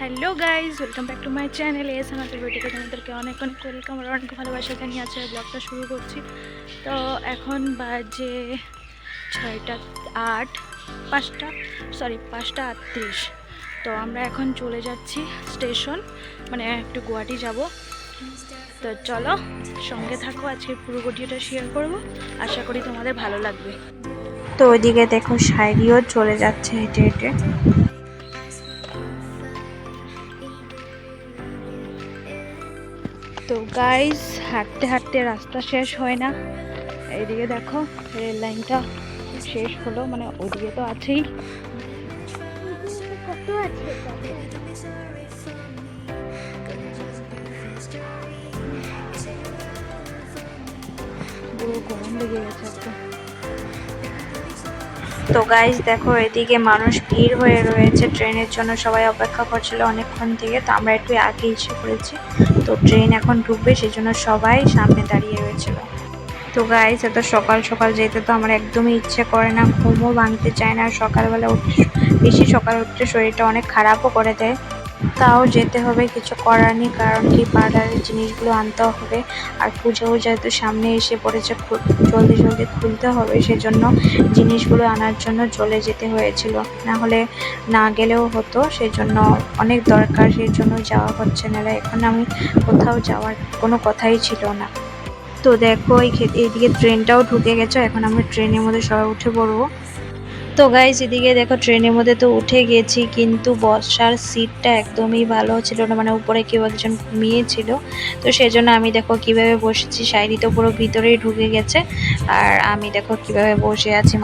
Hello guys welcome back to my channel S আমাদের ভিডিওতে তোমাদেরকে অনেক অনেক ওয়েলকাম আর অনেক ভালোবাসা। জানিয়ে আছে ব্লগটা শুরু করছি। তো এখন বাজে ছয়টা আট, পাঁচটা সরি পাঁচটা আটত্রিশ। তো আমরা এখন চলে যাচ্ছি স্টেশন মানে একটু গুয়াহাটি যাব। তো চলো সঙ্গে থাকো, আজকে পুরো ভিডিওটা শেয়ার করব। আশা করি তোমাদের ভালো লাগবে। তো ওইদিকে দেখো শায়রিও চলে যাচ্ছে হেঁটে হেঁটে। তো গাইজ হাঁটতে হাঁটতে রাস্তা শেষ হয় না। এইদিকে দেখো, রেল লাইনটা শেষ হলো মানে ওদিকে তো আছেই। গরম লেগে গেছে একটা তো গাইজ দেখো, এদিকে মানুষ ভিড় হয়ে রয়েছে ট্রেনের জন্য, সবাই অপেক্ষা করছিল অনেকক্ষণ থেকে, তো আমরা একটু আগে এসে পড়েছি। তো ট্রেন এখন ঢুকবে সেই জন্য সবাই সামনে দাঁড়িয়ে রয়েছিল তো গাইজ এত সকাল সকাল যেতে তো আমার একদমই ইচ্ছে করে না, ঘুমও ভাঙতে চায় না সকালবেলা উঠে, বেশি সকাল উঠতে শরীরটা অনেক খারাপও করে দেয়। তাও যেতে হবে, কিছু করার নেই, কারণ কি পার্লারের জিনিসগুলো আনতে হবে। আর পুজোও যেহেতু সামনে এসে পড়েছে জলদি জলদি খুলতে হবে, সেজন্য জিনিসগুলো আনার জন্য চলে যেতে হয়েছিল। না হলে না গেলেও হতো, সেজন্য অনেক দরকার সেই জন্য যাওয়া হচ্ছে না। এখন আমি কোথাও যাওয়ার কোনো কথাই ছিল না। তো দেখো এইদিকে ট্রেনটাও ঢুকে গেছে, এখন আমরা ট্রেনের মধ্যে সবাই উঠে পড়ব। তো গাইজ এদিকে দেখো ট্রেনের মধ্যে তো উঠে গেছি, কিন্তু বসার সিটটা একদমই ভালো ছিল না মানে উপরে কেউ একজন ঘুমিয়েছিল তো সেজন্য আমি দেখো কীভাবে বসেছি শাড়ি তো পুরো ভিতরেই ঢুকে গেছে, আর আমি দেখো কীভাবে বসে আছি।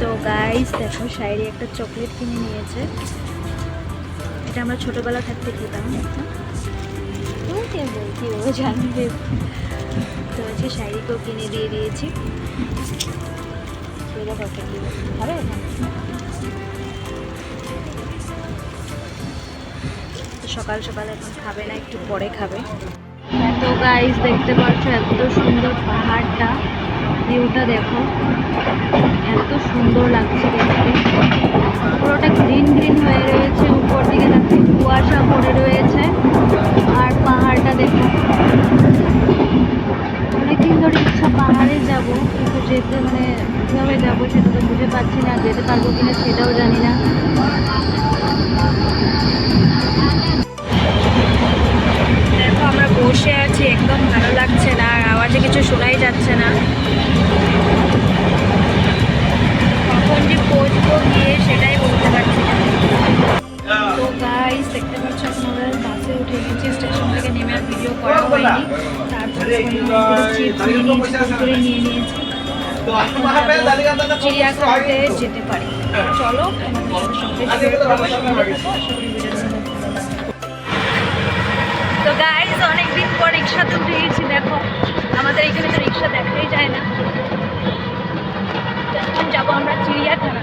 তো গাইস দেখো শায়রি একটা চকলেট কিনে নিয়েছে। এটা আমরা ছোটবেলা থাকতে খেতাম। বলছি জানবে। তো হচ্ছে শায়রিকেও কিনে দিয়ে দিয়েছি। সকাল সকাল এখন খাবে না, একটু পরে খাবে। তো গাইস দেখতে পাচ্ছ এত সুন্দর পাহাড়টা ভিউটা দেখো। এত সুন্দর লাগছে দেখতে। পুরোটা গ্রিন গ্রিন হয়ে রয়েছে, উপর দিকে দেখো কুয়াশা পড়ে রয়েছে। আর পাহাড়টা দেখো। অনেকদিন ধরে ইচ্ছা পাহাড়ে যাব, কিন্তু যেতে মানে কীভাবে যাব সেটা তো বুঝে পাচ্ছি না, যেতে পারব কিনা সেটাও জানি না। দেখো, আমরা বসে আছি, একদম ভালো লাগছে না, আর আওয়াজে কিছু শোনাই যাচ্ছে না। কখন যে পৌঁছবো গিয়ে সেটাই বলতে পারছি না। তো গাইস দেখতে পাচ্ছ, এখন আমরা বাসে উঠে গেছি, স্টেশন থেকে নেমে আর ভিডিও করা হয়নি। তারপরে নিয়ে নিয়ে করি লাগবে। তো অনেকদিন পর রিক্সাতে উঠে গেছি দেখো আমাদের এখানে তো রিক্সা দেখাই যায় না এখন যাব আমরা চিড়িয়াখানা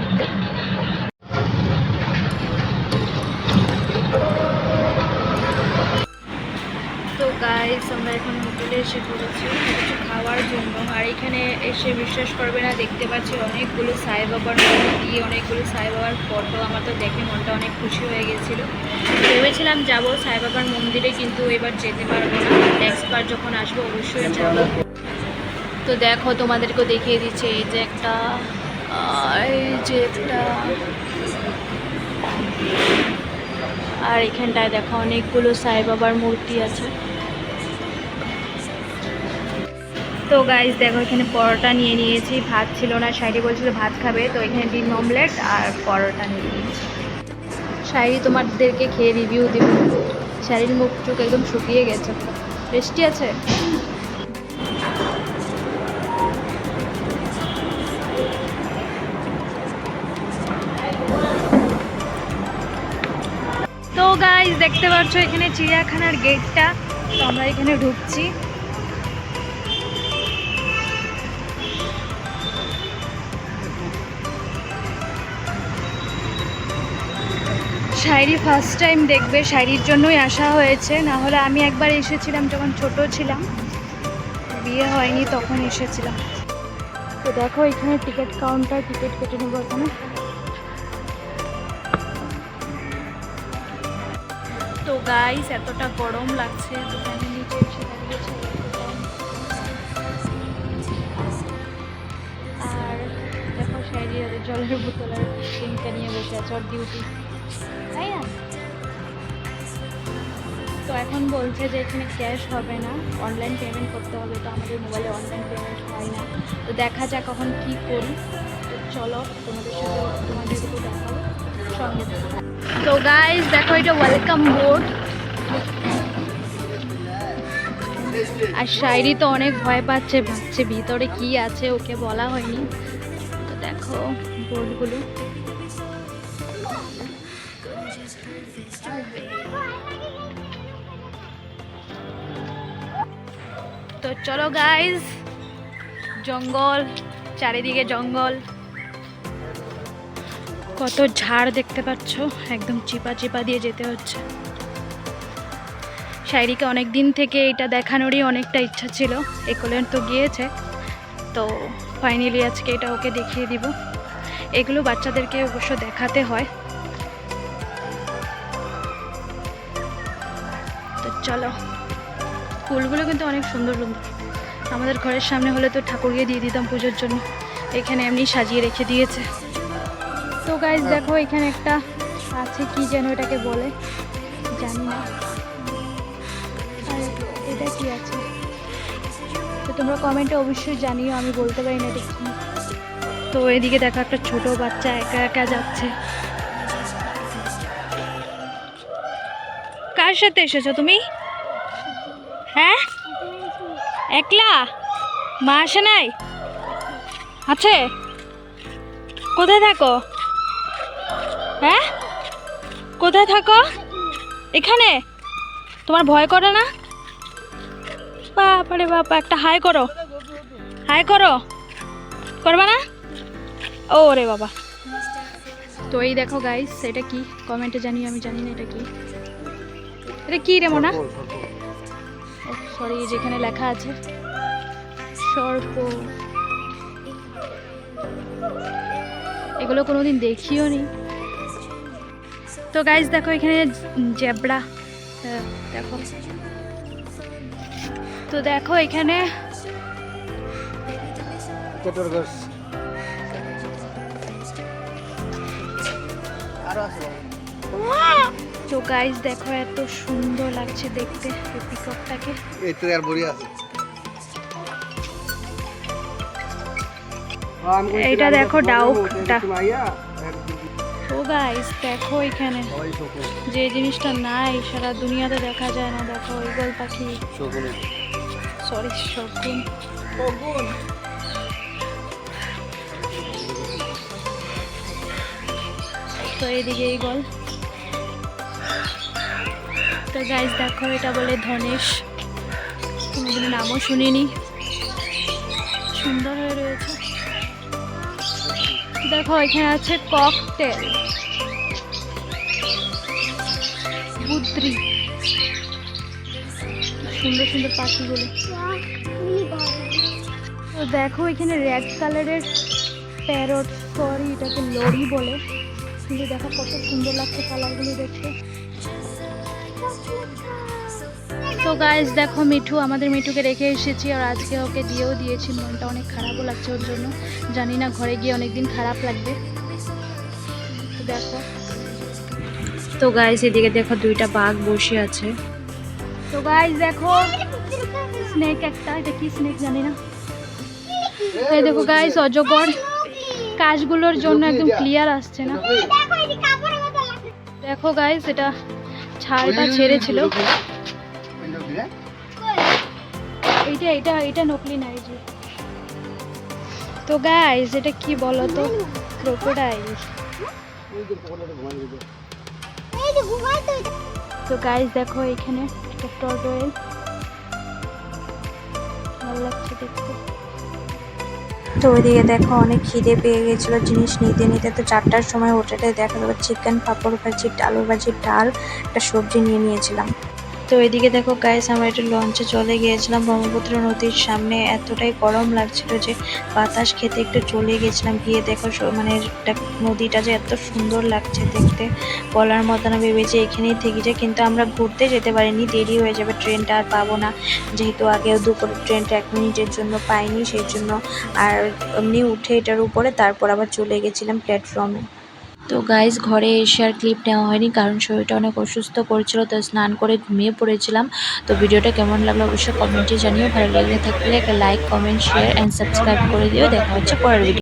হোটেলে এসে পড়েছি। কিছু খাওয়ার জন্য। আর এখানে এসে বিশ্বাস করবে না, দেখতে পাচ্ছি অনেকগুলো সাই বাবার মূর্তি অনেকগুলো সাই বাবার ফটো। আমার তো দেখে মনটা অনেক খুশি হয়ে গেছিল। ভেবেছিলাম যাব সাই বাবার মন্দিরে, কিন্তু এবার যেতে পারব না। নেক্সট বার যখন আসব অবশ্যই যাব। তো দেখো, তোমাদেরকেও দেখিয়ে দিচ্ছে। এই যে একটা এই যে একটা। আর এখানটায় দেখো অনেকগুলো সাই বাবার মূর্তি আছে। তো গাইজ দেখো এখানে পরোটা নিয়ে নিয়েছি। ভাত ছিল না শাড়ি বলছিল ভাত খাবে। তো এখানে ডিম অমলেট আর পরোটা নিয়ে নিয়েছি। শাড়ি তোমাদেরকে খেয়ে রিভিউ দিব। শাড়ির মুখ চুখ একদম শুকিয়ে গেছে। টেস্টি আছে? তো গাইজ দেখতে পাচ্ছ এখানে চিড়িয়াখানার গেটটা তো আমরা এখানে ঢুকছি। শায়রি ফার্স্ট টাইম দেখবে শাড়ির জন্যই আসা হয়েছে। না হলে আমি একবার এসেছিলাম যখন ছোট ছিলাম। বিয়ে হয়নি, তখন এসেছিলাম। তো দেখো, এখানে টিকিট কাউন্টার টিকিট কেটে নেব এখানে। তো গাইস এতটা গরম লাগছে এসে আর দেখো শাড়ি জলের বোতল আর ড্রিঙ্কটা নিয়ে বসে আছে, ওর ডিউটি তাই না তো এখন বলছে যে এখানে ক্যাশ হবে না অনলাইন পেমেন্ট করতে হবে, তো আমাদের মোবাইলে অনলাইন পেমেন্ট হয় না। তো দেখা যাক এখন কী করি। তো চলো তোমাদের সাথে তোমাদেরকে দেখাবো সঙ্গে। তো গাইস দেখো এটা ওয়েলকাম বোর্ড আর শায়রি তো অনেক ভয় পাচ্ছে, ভাবছে ভিতরে কি আছে, ওকে বলা হয়নি। তো দেখো বোর্ডগুলো চলো গাইস জঙ্গল, চারিদিকে জঙ্গল। কত ঝাড় দেখতে পাচ্ছ, একদম চিপা চিপা দিয়ে যেতে হচ্ছে। শায়রিকে অনেক দিন থেকে এটা দেখানোরই অনেকটা ইচ্ছা ছিল একলেন তো গিয়েছে। তো ফাইনালি আজকে এটা ওকে দেখিয়ে দিব। এগুলো বাচ্চাদেরকে অবশ্য দেখাতে হয়। তো চলো। ফুলগুলো কিন্তু অনেক সুন্দর সুন্দর আমাদের ঘরের সামনে হলে তো ঠাকুরকে দিয়ে দিতাম পুজোর জন্য। এখানে এমনি সাজিয়ে রেখে দিয়েছে। তো গাইজ দেখো এখানে একটা আছে, কি যেন এটাকে বলে? জানি না। এটা কি আছে? তো তোমরা কমেন্টে অবশ্যই জানিও, আমি বলতে পারি না কি। তো এদিকে দেখো একটা ছোট বাচ্চা একা একা যাচ্ছে। কার সাথে এসেছ তুমি? হ্যাঁ? একলা? মা আসে নাই? আছে? কোথায় থাকো? হ্যাঁ? কোথায় থাকো? এখানে? তোমার ভয় করে না? বাপারে বাপা একটা হাই করো। হাই করো। করবা না? ও রে বাবা। তো এই দেখো গাইস এটা কি? কমেন্টে জানি আমি জানি না এটা কি। এটা কি রে মোনা? সরি যেখানে লেখা আছে সর্প। এগুলো কোনোদিন দেখিও নি। তো গাইজ দেখো এখানে জেব্রা দেখো। তো দেখো এখানে আরও আছে তো গাইজ দেখো এত সুন্দর লাগছে দেখতে এই পিকপটাকে এই তো আর বড়ি আছে। এইটা দেখো ডাউকটা। তো গাইজ দেখো এখানে। যে জিনিসটা নাই সারা দুনিয়াতে দেখা যায় না। দেখো ইগল পাখি। সরি শগুন তো এইদিকে ইগল তো গাইজ দেখো, এটা বলে ধনেশ। কোনোদিন নামও শুনিনি। সুন্দর হয়ে রয়েছে। দেখো, এখানে আছে ককটেল বুদ্রি সুন্দর সুন্দর পাখিগুলো। তো দেখো, এখানে রেড কালারের প্যারট সরি এটাকে লরি বলে। কিন্তু দেখো, কত সুন্দর লাগছে কালারগুলো দেখতে। তো গাইজ দেখো মিঠু আমাদের মিঠুকে রেখে এসেছি আর আজকে ওকে দিয়েও দিয়েছি। মনটা অনেক খারাপও লাগছে ওর জন্য। জানি না ঘরে গিয়ে অনেকদিন খারাপ লাগবে। তো দেখো। তো গাইস এদিকে দেখো দুইটা বাঘ বসে আছে। তো গাইজ দেখো স্নেক একটা এটা কি স্নেক জানি না। এই দেখো গাইজ অজগর। কাজগুলোর জন্য একদম ক্লিয়ার আসছে না। দেখো গাইজ এটা ছালটা ছেড়েছিল। এইটা এটা এটা নকলি নাই যে। তো গাইস এটা কি বলো তো ক্রোকোডাইল তো গাইজ দেখো এখানে একটা টর্টোয়েল ভালো লাগছে দেখতে। তো ওইদিকে দেখো অনেক খিদে পেয়ে গেছিল জিনিস নিতে নিতে। তো চারটার সময় হোটেলে দেখা যাবে চিকেন পাঁপড় ভাজি আলু ভাজি ডাল, একটা সবজি নিয়ে নিয়েছিলাম। তো এদিকে দেখো গাইস আমরা একটা লঞ্চে চলে গিয়েছিলাম। ব্রহ্মপুত্র নদীর সামনে এতটাই গরম লাগছিল যে, বাতাস খেতে একটু চলে গেছিলাম গিয়ে দেখো মানে একটা নদীটা যে এত সুন্দর লাগছে দেখতে। বলার মতো না, ভেবেছি এখানেই থেকে যায়। কিন্তু আমরা ঘুরতে যেতে পারিনি, দেরি হয়ে যাবে, ট্রেনটা আর পাবো না। যেহেতু আগেও দুপুরে ট্রেনটা এক মিনিটের জন্য পাইনি, সেই জন্য আর এমনি উঠে এটার উপরে, তারপর আবার চলে গেছিলাম প্ল্যাটফর্মে তো গাইজ ঘরে এসে আর ক্লিপ নেওয়া হয়নি, কারণ শরীরটা অনেক অসুস্থ করছিল তো স্নান করে ঘুমিয়ে পড়েছিলাম। তো ভিডিওটা কেমন লাগল অবশ্যই কমেন্টে জানিও, ভালো লাগলে থাকলে একটা like comment share and subscribe করে দিও। দেখা হচ্ছে পরের ভিডিও